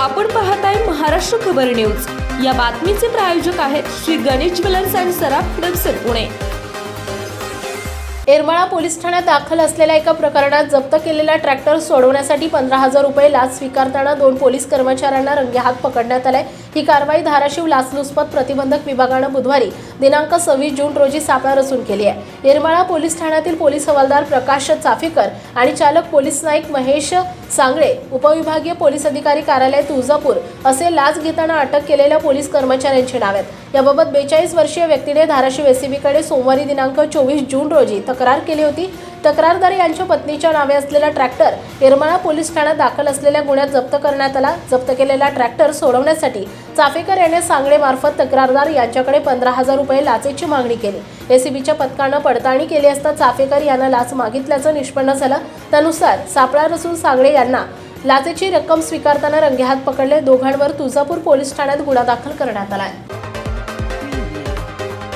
आपण पाहताय महाराष्ट्र खबर न्यूज. या बातमीचे प्रायोजक आहेत Shri Ganesh jewellers and Saraf Hadapsar Pune. Yermala police ठाण्यात दाखल असलेल्या एका प्रकरणात जप्त केलेला ट्रॅक्टर सोडवण्यासाठी पंधरा हजार रुपये लाच स्वीकारताना दोन पोलीस कर्मचाऱ्यांना रंगेहात पकडण्यात आलाय. ही कारवाई धाराशिव लाचलुचपत प्रतिबंधक विभागानं बुधवारी दिनांक सव्वीस जून रोजी सापळा रचून केली आहे. येरमाळा पोलीस ठाण्यातील पोलीस हवालदार प्रकाश चाफेकर आणि चालक पोलीस नाईक महेश सांगळे उपविभागीय पोलीस अधिकारी कार्यालय तुळजापूर असे लाच घेताना अटक केलेल्या पोलीस कर्मचाऱ्यांची नाव आहेत. याबाबत बेचाळीस वर्षीय व्यक्तीने धाराशिव एसीबीकडे सोमवारी दिनांक चोवीस जून रोजी तक्रार केली होती. तक्रारदार यांच्या पत्नीच्या नावे असलेला ट्रॅक्टर येरमाळा पोलीस ठाण्यात दाखल असलेल्या गुन्ह्यात जप्त करण्यात आला. जप्त केलेला ट्रॅक्टर सोडवण्यासाठी चाफेकर याने सांगळेमार्फत तक्रारदार यांच्याकडे पंधरा हजार रुपये लाचेची मागणी केली. एसीबीच्या पथकानं पडताळणी केली असता चाफेकर यांना लाच मागितल्याचं निष्पन्न झालं. त्यानुसार सापळा रसून सांगळे यांना लाचेची रक्कम स्वीकारताना रंगेहात पकडले. दोघांवर तुळजापूर पोलीस ठाण्यात गुन्हा दाखल करण्यात आला आहे